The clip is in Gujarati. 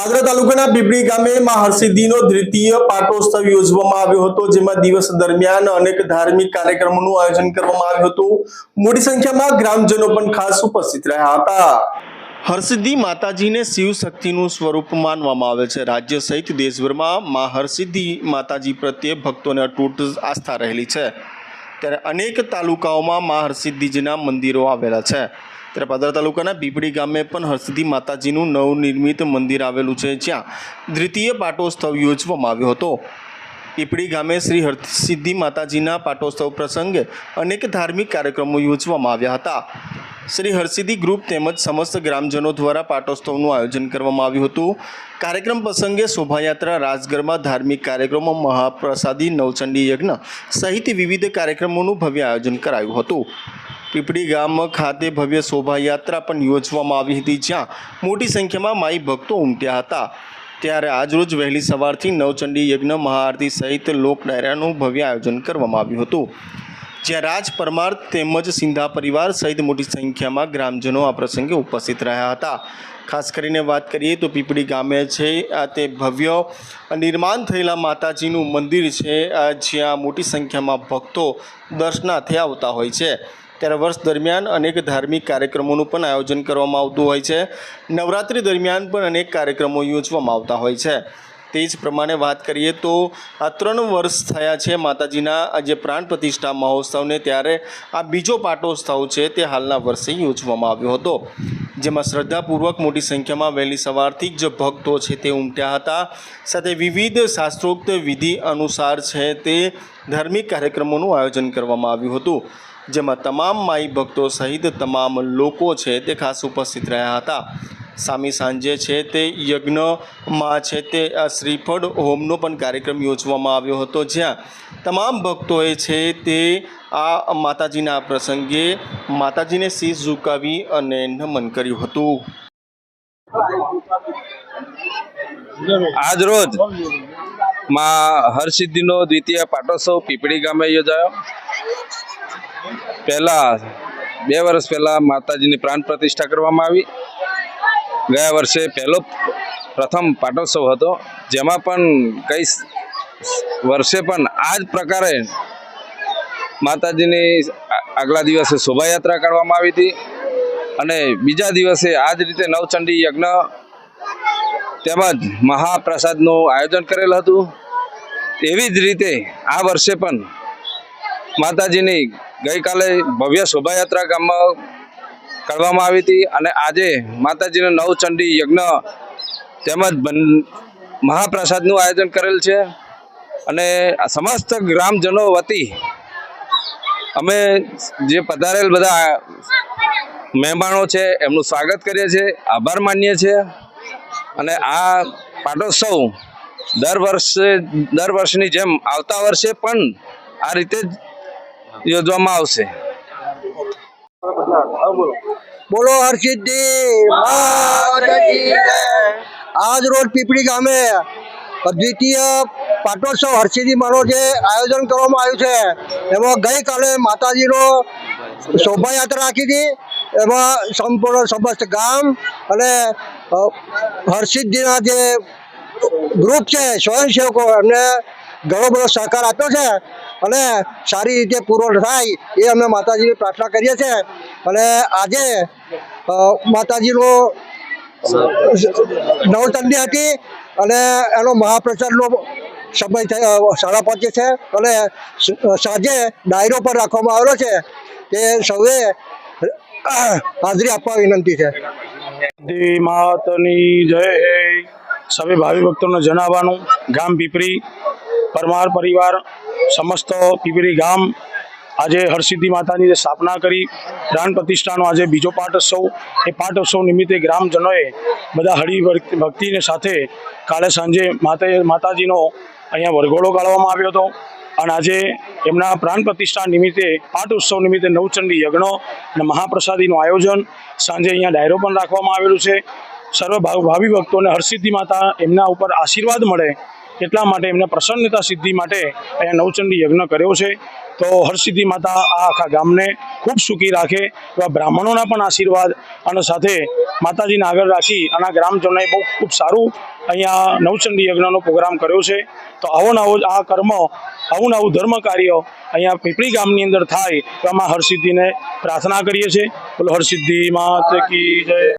પાદરા તાલુકાના પીપળી ગામે માં હરસિદ્ધિનો દ્વિતીય પાટોત્સવ યોજવામાં આવ્યો હતો, જેમાં દિવસ દરમિયાન અનેક ધાર્મિક કાર્યક્રમોનું આયોજન કરવામાં આવ્યું હતું. મોટી સંખ્યામાં ગ્રામજનો પણ ખાસ ઉપસ્થિત રહ્યા હતા. હરસિદ્ધિ માતાજીને શિવ શક્તિનું સ્વરૂપ માનવામાં આવે છે. રાજ્ય સહિત દેશભરમાં મા હરસિદ્ધિ માતાજી પ્રત્યે ભક્તોને અતૂટ આસ્થા રહેલી છે. ત્યારે અનેક તાલુકાઓમાં મા હરસિદ્ધિજીના મંદિરો આવેલા છે. ત્યારે પાદરા તાલુકાના પીપળી ગામે પણ હરસિદ્ધિ માતાજીનું નવનિર્મિત મંદિર આવેલું છે, જ્યાં દ્વિતીય પાટોત્સવ યોજવામાં આવ્યો હતો. પીપળી ગામે શ્રી હરસિદ્ધિ માતાજીના પાટોત્સવ પ્રસંગે અનેક ધાર્મિક કાર્યક્રમો યોજવામાં આવ્યા હતા. શ્રી હરસિદ્ધિ ગ્રુપ તેમજ સમસ્ત ગ્રામજનો દ્વારા પાટોત્સવનું આયોજન કરવામાં આવ્યું હતું. કાર્યક્રમ પ્રસંગે શોભાયાત્રા રાજગરમાં ધાર્મિક કાર્યક્રમો, મહાપ્રસાદી, નવચંડી યજ્ઞ સહિત વિવિધ કાર્યક્રમોનું ભવ્ય આયોજન કરાયું હતું. પીપળી ગામ ખાતે ભવ્ય શોભાયાત્રા પણ યોજવામાં આવી હતી, જ્યાં મોટી સંખ્યામાં માઈ ભક્તો ઉમટ્યા હતા. ત્યારે આજરોજ વહેલી સવારથી નવચંડી યજ્ઞ મહાઆરતી સહિત લોક ડાયરાનું ભવ્ય આયોજન કરવામાં આવ્યું હતું. જ્યાં રાજ પરમાર તેમજ સિંધા પરિવાર સહિત મોટી સંખ્યામાં ગ્રામજનો આ પ્રસંગે ઉપસ્થિત રહ્યા હતા. ખાસ કરીને વાત કરીએ તો પીપળી ગામે છે, આ તે ભવ્ય નિર્માણ થયેલા માતાજીનું મંદિર છે જ્યાં મોટી સંખ્યામાં ભક્તો દર્શનાર્થે આવતા હોય છે. ત્યારે વર્ષ દરમિયાન અનેક ધાર્મિક કાર્યક્રમોનું પણ આયોજન કરવામાં આવતું હોય છે. નવરાત્રિ દરમિયાન પણ અનેક કાર્યક્રમો યોજવામાં આવતા હોય છે. તે જ પ્રમાણે વાત કરીએ તો આ ત્રણ વર્ષ થયા છે માતાજીના જે પ્રાણ પ્રતિષ્ઠા મહોત્સવને ત્યારે આ બીજો પાટોત્સવ છે તે હાલના વર્ષે યોજવામાં આવ્યો હતો. જેમાં શ્રદ્ધાપૂર્વક મોટી સંખ્યામાં વહેલી સવારથી જ ભક્તો છે તે ઉમટ્યા હતા. સાથે વિવિધ શાસ્ત્રોક્ત વિધિ અનુસાર છે તે ધાર્મિક કાર્યક્રમોનું આયોજન કરવામાં આવ્યું હતું. જેમાં તમામ માઈ ભક્તો સહિત તમામ લોકો છે તે ખાસ ઉપસ્થિત રહ્યા હતા. સામી સાંજે છે તે યજ્ઞમાં છે તે શ્રીફળ હોમનો પણ કાર્યક્રમ યોજવામાં આવ્યો હતો, જ્યાં તમામ ભક્તોએ છે તે, આ માતાજીના પ્રસંગે માતાજીને શીશ ઝુકાવી અને નમન કર્યું હતું. આજ રોજમાં હરસિદ્ધિનો દ્વિતીય પાટોત્સવ પીપળી ગામે યોજાયો. પહેલા, બે વર્ષ પહેલાં માતાજીની પ્રાણ પ્રતિષ્ઠા કરવામાં આવી. ગયા વર્ષે પહેલો, પ્રથમ પાટોત્સવ હતો. જેમાં પણ કઈ વર્ષે પણ આ જ પ્રકારે માતાજીની આગલા દિવસે શોભાયાત્રા કરવામાં આવી હતી. અને બીજા દિવસે આ જ રીતે નવચંડી યજ્ઞ તેમજ મહાપ્રસાદનું આયોજન કરેલ હતું. એવી જ રીતે આ વર્ષે પણ માતાજીની ગઈકાલે ભવ્ય શોભાયાત્રા ગામમાં કરવામાં આવી હતી અને આજે માતાજીનો નવચંડી યજ્ઞ તેમજ મહાપ્રસાદનું આયોજન કરેલ છે. અને સમસ્ત ગ્રામજનો વતી અમે જે પધારેલ બધા મહેમાનો છે, એમનું સ્વાગત કરીએ છીએ, આભાર માનીએ છીએ. અને આ પાટોત્સવ દર વર્ષે, દર વર્ષની જેમ આવતા વર્ષે પણ આ રીતે જ યોજવામાં આવશે. બોલો હરસિદ્ધિ આજ રોજ પીપળી ગામે દ્વિતીય પાટોત્સવ હરસિદ્ધિ માનો જે આયોજન કરવામાં આવ્યું છે એમાં ગઈકાલે માતાજીનો શોભાયાત્રા રાખી હતી. એમાં સંપૂર્ણ સમસ્ત ગામ અને અ, હરસિદ્ધિના જે ગ્રુપ છે સ્વયંસેવકો એમને ઘણો બધો સહકાર આપ્યો છે અને સારી રીતે પૂરો થાય એ અમે માતાજીની પ્રાર્થના કરીએ છીએ. અને આજે માતાજીનો નવચંડી હતી અને એનો મહાપ્રસાદનો સમય થયો સાડા પાંચે છે. અને સાંજે ડાયરો પર રાખવામાં આવેલો છે. તે સૌએ હાજરી આપવા વિનંતી છે. માતની જય સભે ભાવિ ભક્તોને જણાવવાનું ગામ પીપરી. પરમાર પરિવાર, સમસ્ત પીપરી ગામ આજે હરસિદ્ધિ માતાની જે સ્થાપના કરી, પ્રાણ પ્રતિષ્ઠાનો આજે બીજો પાટોત્સવ એ પાટોત્સવ નિમિત્તે ગ્રામજનોએ બધા હળી ભક્તિ- ભક્તિને સાથે કાલે સાંજે માતા, માતાજીનો અહીંયા વરઘોડો કાઢવામાં આવ્યો હતો. અને આજે એમના પ્રાણ પ્રતિષ્ઠા નિમિત્તે પાઠ ઉત્સવ નિમિત્તે નવચંડી યજ્ઞો અને મહાપ્રસાદીનું આયોજન સાંજે અહીંયા ડાયરો પણ રાખવામાં આવેલું છે. સર્વ ભાવિ ભક્તોને હરસિદ્ધિ માતા એમના ઉપર આશીર્વાદ મળે એટલા માટે એમને પ્રસન્નતા સિદ્ધિ માટે અહીંયા નવચંડી યજ્ઞ કર્યો છે. તો હરસિદ્ધિ માતા આ આખા ગામને ખૂબ સુખી રાખે એવા બ્રાહ્મણોના પણ આશીર્વાદ અને સાથે માતાજીને આગળ રાખી અને ગ્રામજનોએ બહુ ખૂબ સારું અહીંયા નવચંડી યજ્ઞનો પ્રોગ્રામ કર્યો છે. તો આવો નવો આ કર્મ, આવું નવું ધર્મ કાર્ય અહીંયા પીપળી ગામની અંદર થાય તો આમાં હરસિદ્ધિને પ્રાર્થના કરીએ છીએ. બોલો, હરસિદ્ધિ માત કી જય.